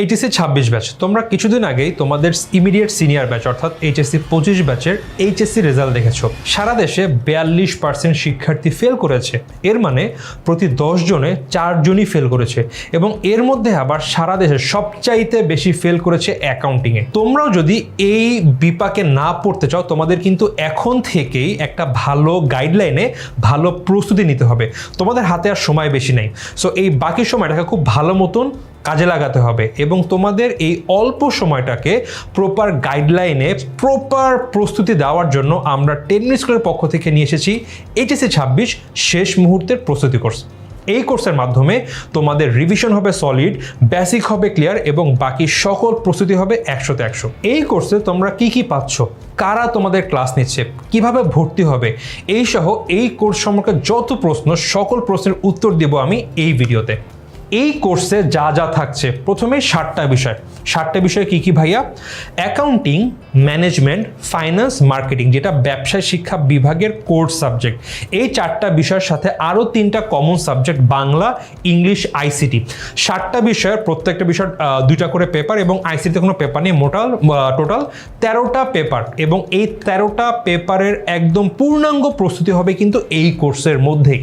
HSC ছাব্বিশ batch তোমরা কিছুদিন আগেই তোমাদের ইমিডিয়েট সিনিয়র ব্যাচ অর্থাৎ এইচএসসি পঁচিশ ব্যাচের এইচএসসি রেজাল্ট দেখেছ। সারা দেশে বিয়াল্লিশ পার্সেন্ট শিক্ষার্থী ফেল করেছে। এর মানে প্রতি দশ জনে চারজনই ফেল করেছে। এবং এর মধ্যে আবার সারা দেশে সবচাইতে বেশি ফেল করেছে অ্যাকাউন্টিংয়ে তোমরাও যদি এই বিপাকে না পড়তে চাও, তোমাদের কিন্তু এখন থেকেই একটা ভালো গাইডলাইনে ভালো প্রস্তুতি নিতে হবে। তোমাদের হাতে আর সময় বেশি নেই। সো এই বাকি সময়টাকে খুব ভালো মতন কাজে লাগাতে হবে এবং তোমাদের এই অল্প সময়টাকে প্রপার গাইডলাইনে প্রপার প্রস্তুতি দেওয়ার জন্য আমরা টেনিস স্কুলের পক্ষ থেকে নিয়ে এসেছি এইচএসসি ছাব্বিশ শেষ মুহূর্তের প্রস্তুতি কোর্স এই কোর্সের মাধ্যমে তোমাদের রিভিশন হবে সলিড বেসিক হবে ক্লিয়ার এবং বাকি সকল প্রস্তুতি হবে একশোতে একশো। এই কোর্সে তোমরা কি কি পাচ্ছ? কারা তোমাদের ক্লাস নিচ্ছে? কীভাবে ভর্তি হবে? এই সহ এই কোর্স সম্পর্কে যত প্রশ্ন, সকল প্রশ্নের উত্তর দেব আমি এই ভিডিওতে এই কোর্সে যা যা থাকছে, প্রথমে ষাটটা বিষয়। ষাটটা বিষয় কি কি ভাইয়া? অ্যাকাউন্টিং ম্যানেজমেন্ট ফাইন্যান্স মার্কেটিং যেটা ব্যবসায় শিক্ষা বিভাগের কোর্স সাবজেক্ট এই চারটা বিষয়ের সাথে আরও তিনটা common subject Bangla English ICT ষাটটা বিষয়ের প্রত্যেকটা বিষয় দুইটা করে পেপার এবং আইসিটিতে কোনো পেপার নেই, মোটাল টোটাল তেরোটা পেপার এবং এই তেরোটা পেপারের একদম পূর্ণাঙ্গ প্রস্তুতি হবে কিন্তু এই কোর্সের মধ্যেই।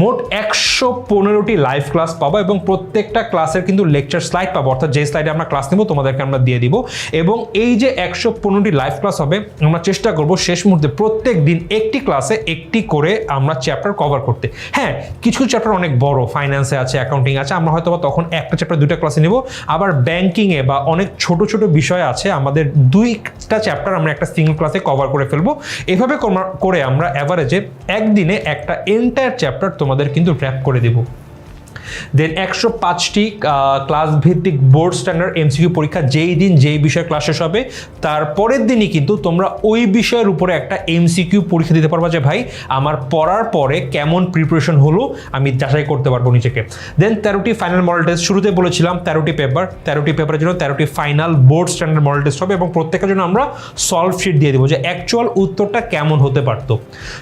মোট একশো পনেরোটি লাইভ ক্লাস পাবো এবং প্রত্যেকটা ক্লাসের কিন্তু লেকচার স্লাইড পাবো। অর্থাৎ যে স্লাইডে আমরা ক্লাস নেব, তোমাদেরকে আমরা দিয়ে দিব। এবং এই যে একশো পনেরোটি লাইভ ক্লাস হবে, আমরা চেষ্টা করব শেষ মুহূর্তে প্রত্যেক দিন একটি ক্লাসে একটি করে আমরা চ্যাপ্টার কভার করতে। হ্যাঁ কিছু চ্যাপ্টার অনেক বড় ফাইন্যান্সে আছে অ্যাকাউন্টিং আছে, আমরা হয়তো বা তখন একটা চ্যাপ্টার দুইটা ক্লাসে নেব। আবার ব্যাংকিংয়ে বা অনেক ছোট ছোট বিষয় আছে, আমাদের দুইটা চ্যাপ্টার আমরা একটা সিঙ্গল ক্লাসে কভার করে ফেলব। এভাবে করে আমরা অ্যাভারেজে একদিনে একটা এন্টায়ার চ্যাপ্টার তোমাদের কিন্তু ট্র্যাপ করে দেবো। দেন একশো পাঁচটি ক্লাস ভিত্তিক বোর্ড স্ট্যান্ডার্ড এমসিকিউ পরীক্ষা, যেই দিন যেই বিষয়ে ক্লাস শেষ হবে, তার পরের দিনই কিন্তু তোমরা ওই বিষয়ের উপরে একটা এমসিকিউ পরীক্ষা দিতে পারবা যে, ভাই, আমার পড়ার পরে কেমন প্রিপারেশন হলো, আমি যাচাই করতে পারব নিজেকে। দেন তেরোটি ফাইনাল মডেল টেস্ট শুরুতে বলেছিলাম তেরোটি পেপার তেরোটি পেপারের জন্য তেরোটি final board standard model test হবে এবং প্রত্যেকের জন্য আমরা সলভ শিট দিয়ে দেবো যে অ্যাকচুয়াল উত্তরটা কেমন হতে পারতো।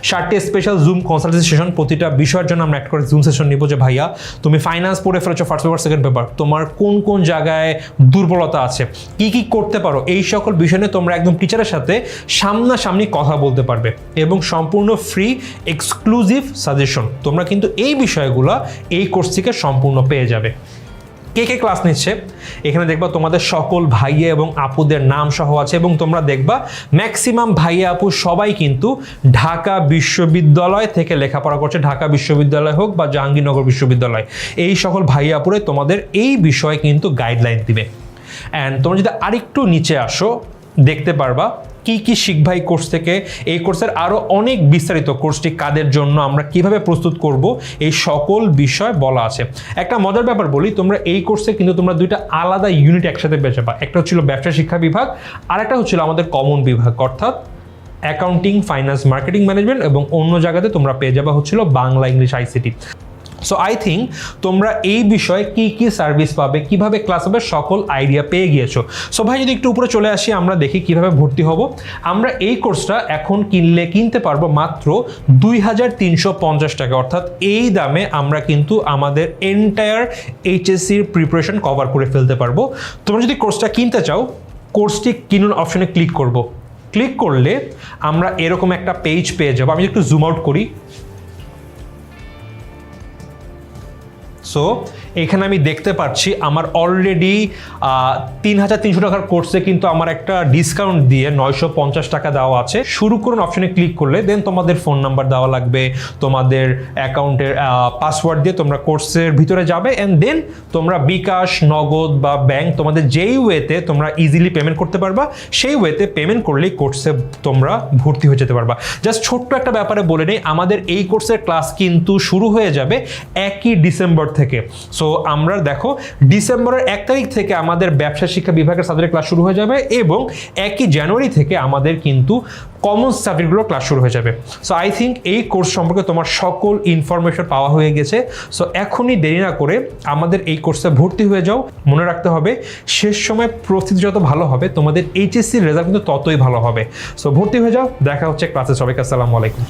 ষাটটি স্পেশাল জুম কনসালটেন্সি সেশন প্রতিটা বিষয়ের জন্য আমরা একটা করে জুম সেশন নিব যে, ভাইয়া, তুমি ফাইন্যান্স পড়ে ফেলেছো ফার্স্ট পেপার সেকেন্ড পেপার তোমার কোন কোন জায়গায় দুর্বলতা আছে? কি কি করতে পারো? এই সকল বিষয় নিয়ে তোমরা একদম টিচারের সাথে সামনাসামনি কথা বলতে পারবে এবং সম্পূর্ণ ফ্রি এক্সক্লুসিভ সাজেশন তোমরা কিন্তু এই বিষয়গুলো এই কোর্স থেকে সম্পূর্ণ পেয়ে যাবে। কে কে ক্লাস নিচ্ছে? এখানে দেখবা তোমাদের সকল ভাইয়া এবং আপুদের নাম সহ আছে এবং তোমরা দেখবা ম্যাক্সিমাম ভাইয়া আপু সবাই কিন্তু ঢাকা বিশ্ববিদ্যালয় থেকে লেখাপড়া করছে। ঢাকা বিশ্ববিদ্যালয় হোক বা জাহাঙ্গীরনগর বিশ্ববিদ্যালয়। এই সকল ভাইয়া আপুরে তোমাদের এই বিষয়ে কিন্তু গাইডলাইন দিবে। অ্যান্ড তোমরা যদি আরেকটু নিচে আসো, দেখতে পারবা কি কি শিখবা এই কোর্স থেকে, এই কোর্সের আরও অনেক বিস্তারিত কোর্সটি কাদের জন্য আমরা কীভাবে প্রস্তুত করব, এই সকল বিষয় বলা আছে। একটা মজার ব্যাপার বলি, তোমরা এই কোর্সে কিন্তু তোমরা দুইটা আলাদা ইউনিট একসাথে পেয়ে যাবা। একটা হচ্ছিল ব্যবসা শিক্ষা বিভাগ, আর একটা হচ্ছিল আমাদের কমন বিভাগ, অর্থাৎ অ্যাকাউন্টিং ফাইন্যান্স মার্কেটিং ম্যানেজমেন্ট এবং অন্য জায়গাতে তোমরা পেয়ে যাবা হচ্ছিল Bangla, English ICT so I think তোমরা এই বিষয়ে কি কি সার্ভিস পাবে, কীভাবে ক্লাস হবে, সকল আইডিয়া পেয়ে গিয়েছো। সো ভাই, যদি একটু উপরে চলে আসি, আমরা দেখি কীভাবে ভর্তি হব। আমরা এই কোর্সটা এখন কিনলে, কিনতে পারব মাত্র দুই হাজার তিনশো পঞ্চাশ টাকা। অর্থাৎ এই দামে আমরা কিন্তু আমাদের এন্টায়ার এইচএসসির প্রিপারেশন কভার করে ফেলতে পারব। তোমরা যদি কোর্সটা কিনতে চাও কোর্সটি কিনুন অপশনে ক্লিক করব। ক্লিক করলে আমরা এরকম একটা পেজ পেয়ে যাব। আমি একটু জুম আউট করি। সো এখানে আমি দেখতে পাচ্ছি আমার অলরেডি তিন হাজার তিনশো টাকার কোর্সে কিন্তু আমার একটা ডিসকাউন্ট দিয়ে নয়শো পঞ্চাশ টাকা দেওয়া আছে। শুরু করুন অপশনে ক্লিক করলে দেন তোমাদের ফোন নাম্বার দেওয়া লাগবে, তোমাদের অ্যাকাউন্টের পাসওয়ার্ড দিয়ে তোমরা কোর্সের ভিতরে যাবে অ্যান্ড দেন তোমরা বিকাশ, নগদ বা ব্যাংক তোমাদের যেই ওয়েতে তোমরা ইজিলি পেমেন্ট করতে পারবা, সেই ওয়েতে পেমেন্ট করলেই কোর্সে তোমরা ভর্তি হয়ে যেতে পারবা। জাস্ট ছোট্ট একটা ব্যাপারে বলে নেই, আমাদের এই কোর্সের ক্লাস কিন্তু শুরু হয়ে যাবে একই ডিসেম্বর থেকে। সো আমরা দেখো, ডিসেম্বরের এক তারিখ থেকে আমাদের ব্যবসা শিক্ষা বিভাগের সাবজেক্ট ক্লাস শুরু হয়ে যাবে এবং একই জানুয়ারি থেকে আমাদের কিন্তু কমন সাবজেক্টগুলো ক্লাস শুরু হয়ে যাবে। সো আই থিঙ্ক এই কোর্স সম্পর্কে তোমার সকল ইনফরমেশন পাওয়া হয়ে গেছে। সো এখনই দেরি না করে আমাদের এই কোর্সে ভর্তি হয়ে যাও। মনে রাখতে হবে, শেষ সময় প্রস্তুতি যত ভালো হবে, তোমাদের এইচএসসির রেজাল্ট কিন্তু ততই ভালো হবে। সো ভর্তি হয়ে যাও, দেখা হচ্ছে ক্লাসে সবাইকে আসসালামু আলাইকুম।